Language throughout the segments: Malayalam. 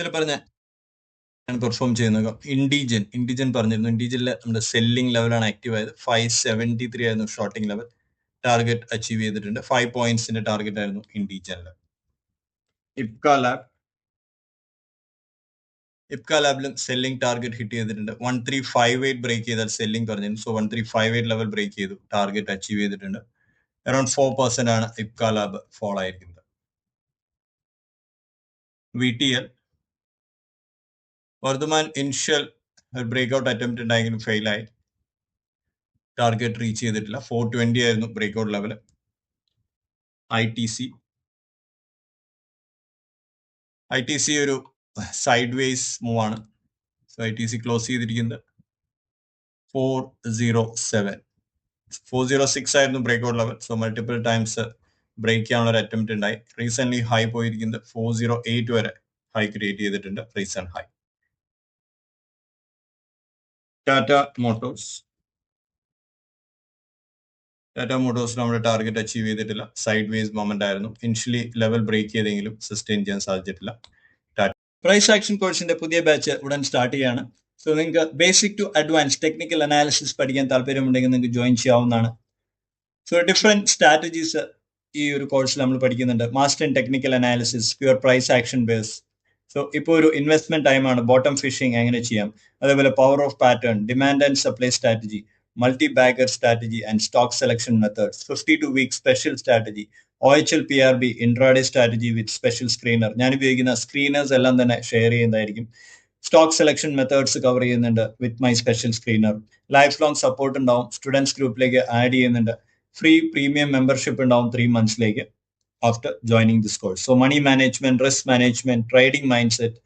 ഇന്നലെ പറഞ്ഞ പെർഫോം ചെയ്യുന്നത്. ഇൻഡിജൻ ഇൻഡിജൻ പറഞ്ഞിരുന്നു. ഇൻഡിജനിലെ നമ്മുടെ സെല്ലിംഗ് ലെവലാണ് ആക്റ്റീവ് ആയത്. ഫൈവ് സെവന്റി ത്രീ ആയിരുന്നു ഷോർട്ടിംഗ് ലെവൽ ടാർഗറ്റ് അച്ചീവ് ചെയ്തിട്ടുണ്ട്. ഫൈവ് പോയിന്റ്സിന്റെ ടാർഗറ്റ് ആയിരുന്നു ഇൻഡിജനിൽ ഇപ്ക ലാബ് ഇപ്ക ലാബിലും സെല്ലിംഗ് ടാർഗറ്റ് ഹിറ്റ് ചെയ്തിട്ടുണ്ട്. One three five eight break ചെയ്താൽ സെല്ലിംഗ് പറഞ്ഞിരുന്നു. So one three five eight level break ചെയ്തു. ടാർഗറ്റ് അച്ചീവ് ചെയ്തിട്ടുണ്ട്. അറൌണ്ട് ഫോർ പെർസെന്റ് ആണ് ഇപ്ക ലാബ് ഫോളോ ആയിരിക്കുന്നത്. V T L Vardhman initial break out attempt ഉണ്ടായെങ്കിലും ഫെയിൽ ആയി. ടാർഗറ്റ് റീച്ച് ചെയ്തിട്ടില്ല. ഫോർ ട്വന്റി ആയിരുന്നു break out level I T C I T C ഒരു സൈഡ് വേസ് മൂവ് ആണ്. So I T C close ചെയ്തിരിക്കുന്നത് four zero seven four zero six ആയിരുന്നു break out level so multiple times break ചെയ്യാനുള്ള ഒരു അറ്റംപ്റ്റ് ഉണ്ടായി. റീസെന്റ് ഹൈ പോയിരിക്കുന്നത് ഫോർ സീറോ എയ്റ്റ് വരെ ഹൈ ക്രിയേറ്റ് ചെയ്തിട്ടുണ്ട്. Recent high Tata Motors Tata Motors നമ്മുടെ ടാർഗറ്റ് അച്ചീവ് ചെയ്തിട്ടില്ല. സൈഡ് വേസ് മൊമെന്റ് ആയിരുന്നു. ഇനിഷ്യലി ലെവൽ ബ്രേക്ക് ചെയ്തെങ്കിലും സസ്റ്റെയിൻ ചെയ്യാൻ സാധിച്ചിട്ടില്ല. പ്രൈസ് ആക്ഷൻ കോഴ്സിന്റെ പുതിയ ബാച്ച് ഉടൻ സ്റ്റാർട്ട് ചെയ്യാണ്. സോ നിങ്ങൾക്ക് basic to advance technical analysis പഠിക്കാൻ താല്പര്യമുണ്ടെങ്കിൽ നിങ്ങൾക്ക് ജോയിൻ ചെയ്യാവുന്നതാണ്. സോ ഡിഫറെന്റ് സ്ട്രാറ്റജീസ് ഈ ഒരു കോഴ്സിൽ നമ്മൾ പഠിക്കുന്നുണ്ട്. Master in technical analysis pure price action base so ഇപ്പോൾ ഒരു ഇൻവെസ്റ്റ്മെന്റ് ടൈമാണ് ബോട്ടം ഫിഷിംഗ് എങ്ങനെ ചെയ്യാം? അതേപോലെ power of pattern demand and supply strategy multibagger strategy and stock selection methods fifty two week special strategy O H L P R B intraday strategy with special screener ഞാൻ ഉപയോഗിക്കുന്ന സ്ക്രീനേഴ്സ് എല്ലാം തന്നെ ഷെയർ ചെയ്യുന്നതായിരിക്കും. സ്റ്റോക്ക് സെലക്ഷൻ മെത്തേഡ്സ് കവർ ചെയ്യുന്നുണ്ട് with my special screener lifelong support ഉണ്ടാവും സ്റ്റുഡൻസ് ഗ്രൂപ്പിലേക്ക് ആഡ് ചെയ്യുന്നുണ്ട്. ഫ്രീ പ്രീമിയം മെമ്പർഷിപ്പ് ഉണ്ടാവും three മന്ത്സിലേക്ക് after joining this course so money management risk management trading mindset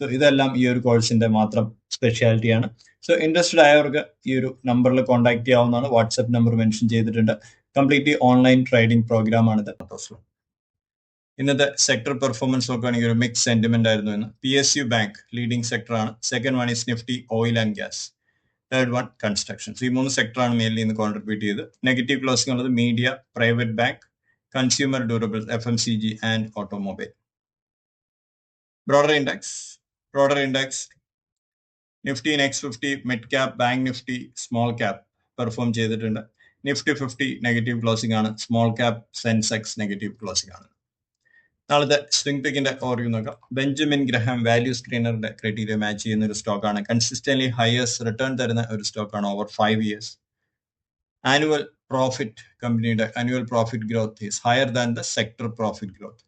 so ഇതെല്ലാം ഈ ഒരു കോഴ്സിന്റെ മാത്രം സ്പെഷ്യാലിറ്റിയാണ് സോ ഇൻട്രസ്റ്റഡ് ആയവർക്ക് ഈ ഒരു നമ്പറിൽ കോൺടാക്ട് ചെയ്യാവുന്നതാണ്. വാട്സ്ആപ്പ് നമ്പർ മെൻഷൻ ചെയ്തിട്ടുണ്ട്. കംപ്ലീറ്റ്ലി ഓൺലൈൻ ട്രേഡിംഗ് പ്രോഗ്രാം ആണ് ഇന്നത്തെ സെക്ടർ പെർഫോമൻസ് നോക്കുകയാണെങ്കിൽ ഒരു മിക്സ് സെന്റിമെന്റ് ആയിരുന്നു എന്ന് P S U bank leading സെക്ടറാണ് second one is Nifty oil and gas third one construction ഈ മൂന്ന് സെക്ടറാണ് മെയിൻലി ഇന്ന് കോൺട്രിബ്യൂട്ട് ചെയ്ത് നെഗറ്റീവ് ക്ലോസിംഗ് ഉള്ളത് media private bank M C G and automobile broader index broader index Nifty next fifty mid cap bank Nifty small cap perform ചെയ്തിട്ടുണ്ട്. നിഫ്റ്റി ഫിഫ്റ്റി നെഗറ്റീവ് ക്ലോസിംഗ് ആണ്. Small cap Sensex negative closing ആണ്. നാളത്തെ സ്വിംഗ് പിക്കിന്റെ ഓർഡർ നോക്കാം. ബെഞ്ചമിൻ ഗ്രഹാം വാല്യൂ സ്ക്രീനറിന്റെ ക്രൈറ്റീരിയ മാച്ച് ചെയ്യുന്ന ഒരു സ്റ്റോക്കാണ് കൺസിസ്റ്റന്റ്ലി ഹയസ്റ്റ് റിട്ടേൺ തരുന്ന ഒരു സ്റ്റോക്കാണ് over five years annual profit കമ്പനിയുടെ annual profit growth is higher than the sector profit growth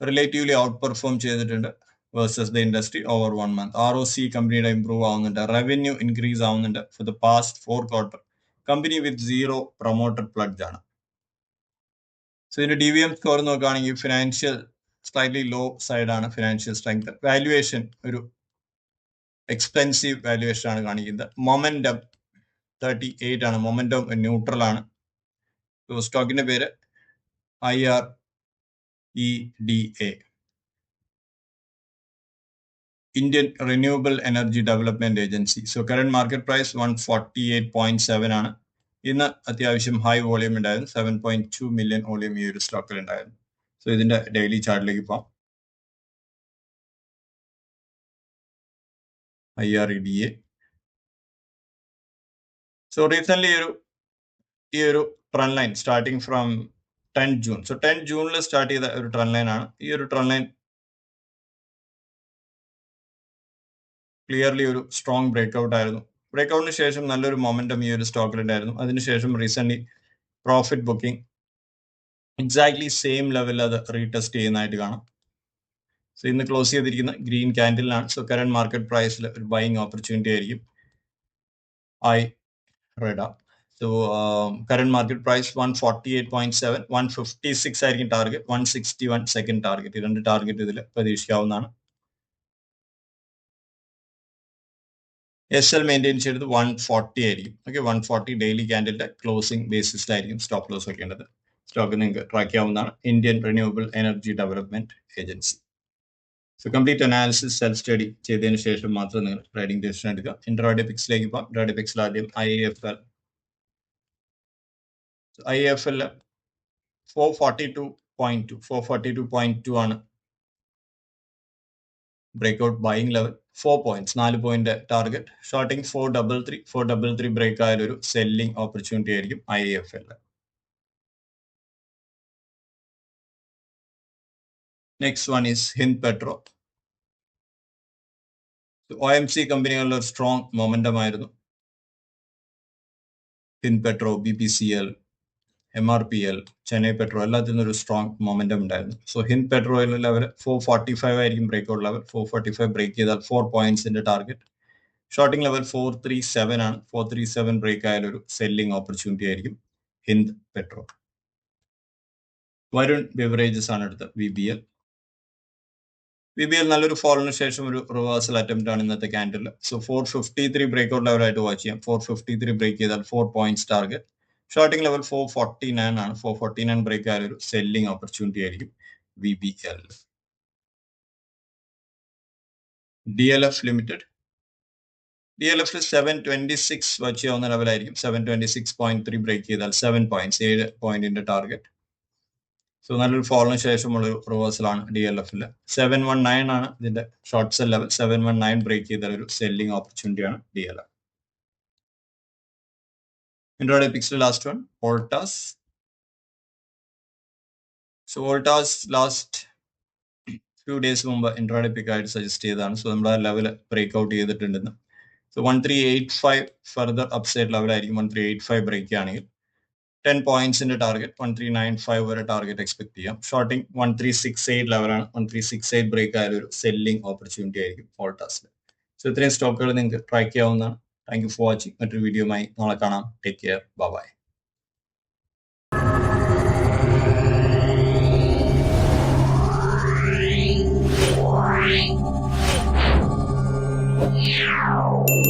relatively out perform ചെയ്തിട്ടുണ്ട് versus the industry over one month R O C കമ്പനിയുടെ ഇംപ്രൂവ് ആവുന്നുണ്ട്. റവന്യൂ ഇൻക്രീസ് ആവുന്നുണ്ട് for the past four quarter company with zero promoter pledge ആണ്. സോ ഇതിന്റെ ഡി വി എം സ്കോർ നോക്കുകയാണെങ്കിൽ ഫിനാൻഷ്യൽ സ്ലൈറ്റ്ലി ലോ സൈഡാണ് ഫിനാൻഷ്യൽ സ്ട്രെങ്ത് വാല്യുവേഷൻ ഒരു എക്സ്പെൻസീവ് വാല്യുവേഷൻ ആണ് കാണിക്കുന്നത്. മൊമെന്റം തേർട്ടി എയ്റ്റ് ആണ്. മൊമെന്റം ന്യൂട്രൽ ആണ്. സ്റ്റോക്കിന്റെ പേര് I R E D A Indian renewable energy development agency so current market price one forty eight point seven ആണ്. ഇന്ന് അത്യാവശ്യം ഹൈ വോളിയം ഉണ്ടായിരുന്നു. Seven point two million volume ഈ ഒരു സ്റ്റോക്കിൽ ഉണ്ടായിരുന്നു. സോ ഇതിന്റെ ഡെയിലി ചാർട്ടിലേക്ക് പോവാം. I R E D A so recent ഒരു ഈ ഒരു trend line starting from ten June so ten ജൂണിൽ സ്റ്റാർട്ട് ചെയ്ത ഒരു ട്രെൻഡ് ലൈൻ ആണ്. ഈ ഒരു ട്രെൻഡ് ലൈൻ ക്ലിയർലി ഒരു സ്ട്രോങ് ബ്രേക്ക്ഔട്ട് ആയിരുന്നു. ബ്രേക്ക്ഔട്ടിന് ശേഷം നല്ലൊരു മൊമെന്റം ഈ ഒരു സ്റ്റോക്കിൽ ഉണ്ടായിരുന്നു അതിനുശേഷം recent profit booking exactly same ലെവലിൽ അത് റീടെസ്റ്റ് ചെയ്യുന്നതായിട്ട് കാണാം. സോ ഇന്ന് ക്ലോസ് ചെയ്തിരിക്കുന്ന ഗ്രീൻ ക്യാൻഡിലാണ് സോ കറന്റ് മാർക്കറ്റ് പ്രൈസിൽ ഒരു ബൈങ് ഓപ്പർച്യൂണിറ്റി ആയിരിക്കും. IREDA one forty eight point seven one fifty six ആയിരിക്കും target one sixty one second target രണ്ട് ടാർഗറ്റ് ഇതിൽ പ്രതീക്ഷിക്കാവുന്നതാണ്. എസ് എൽ മെയിന്റെയിൻ ചെയ്തത് വൺ ഫോർട്ടി ആയിരിക്കും. ഓക്കെ വൺ ഫോർട്ടി ഡെയിലി ക്യാൻഡിലിന്റെ ക്ലോസിംഗ് ബേസിസിലായിരിക്കും സ്റ്റോപ്പ് ലോസ് വെക്കേണ്ടത് സ്റ്റോക്ക് നിങ്ങൾക്ക് ട്രാക്ക് ചെയ്യാവുന്നതാണ്. Indian renewable energy development agency so complete analysis self study ചെയ്തതിന് ശേഷം മാത്രം നിങ്ങൾ ട്രേഡിംഗ് ഡിസിഷൻ എടുക്കുക. ഇൻട്രാഡേ പിക്സിലേക്ക് പോകാം. ഇൻട്രാഡേ പിക്സിൽ ആദ്യം I F L I F L four forty two point two four forty two point two ആണ് breakout buying level four points നാല് point target shorting four double three four double three break ആയാലൊരു selling opportunity ആയിരിക്കും I F L next one is Hind Petro O M C കമ്പനികളിൽ ഒരു സ്ട്രോങ് മൊമെന്റം ആയിരുന്നു. Hind petro B P C L M R P L Chennai petro എല്ലാത്തിനും ഒരു സ്ട്രോങ് മൊമെന്റം ഉണ്ടായിരുന്നു. സോ ഹിന്ദ് പെട്രോയിൽ ലെവൽ ഫോർ ഫോർട്ടി ഫൈവ് ആയിരിക്കും breakout level four forty five break ചെയ്താൽ four പോയിന്റ്സിന്റെ target shorting level four three seven ആണ്. ഫോർ ത്രീ സെവൻ ബ്രേക്ക് ആയാലും ഒരു സെല്ലിംഗ് ഓപ്പർച്യൂണിറ്റി ആയിരിക്കും ഹിന്ദ് പെട്രോ വരുൺ ബിവറേജസ് ആണ് അടുത്ത V B L V B L നല്ലൊരു ഫോളിന് ശേഷം ഒരു റിവേഴ്സൽ അറ്റംപ്റ്റ് ആണ് ഇന്നത്തെ candle so four fifty three breakout ലെവലായിട്ട് watch ചെയ്യാം. ഫോർ ഫിഫ്റ്റി ത്രീ ബ്രേക്ക് ചെയ്താൽ four points target shorting level four forty nine ആണ്. ഫോർ ഫോർട്ടി നയൻ ബ്രേക്ക് ആയ ഒരു സെല്ലിംഗ് ഓപ്പർച്യൂണിറ്റി ആയിരിക്കും B B L D L F limited D L F seven twenty six watch ചെയ്യാവുന്ന ലെവലായിരിക്കും seven twenty six point three break ചെയ്താൽ സെവൻ പോയിന്റ്സ് ഏഴ് പോയിന്റിന്റെ ടാർഗറ്റ് സോ നല്ലൊരു ഫോളിന് ശേഷമുള്ള ഒരു റിവേഴ്സലാണ് ഡി എൽ എഫിൽ സെവൻ വൺ നയൻ ആണ് ഇതിന്റെ short sell level seven one nine break ചെയ്ത ഒരു സെല്ലിംഗ് ഓപ്പർച്യൂണിറ്റി ആണ് D L F intraday പിക്സിൽ last one Voltas so Voltas last few days മുമ്പ് ഇൻട്രോഡേ പിക്ക് ആയിട്ട് സജസ്റ്റ് ചെയ്തതാണ്. സോ നമ്മുടെ ലെവൽ ബ്രേക്ക് ഔട്ട് ചെയ്തിട്ടുണ്ടെന്ന്. So one three eight five further upside ലെവലായിരിക്കും one three eight five break ആണെങ്കിൽ. Ten പോയിന്റ്സിന്റെ target one three nine five വരെ ടാർഗറ്റ് എക്സ്പെക്ട് ചെയ്യാം. Shorting one three six eight ലെവലാണ് one three six eight break ആയാലും ഒരു സെല്ലിംഗ് ഓപ്പർച്യൂണിറ്റി ആയിരിക്കും വോൾട്ടാസിൽ സോ ഇത്രയും സ്റ്റോക്കുകൾ നിങ്ങൾക്ക് ട്രാക്ക് ചെയ്യാവുന്നതാണ്. താങ്ക് യു ഫോർ വാച്ചിങ് മറ്റൊരു വീഡിയോയുമായി നാളെ കാണാം. Take care bye Meow.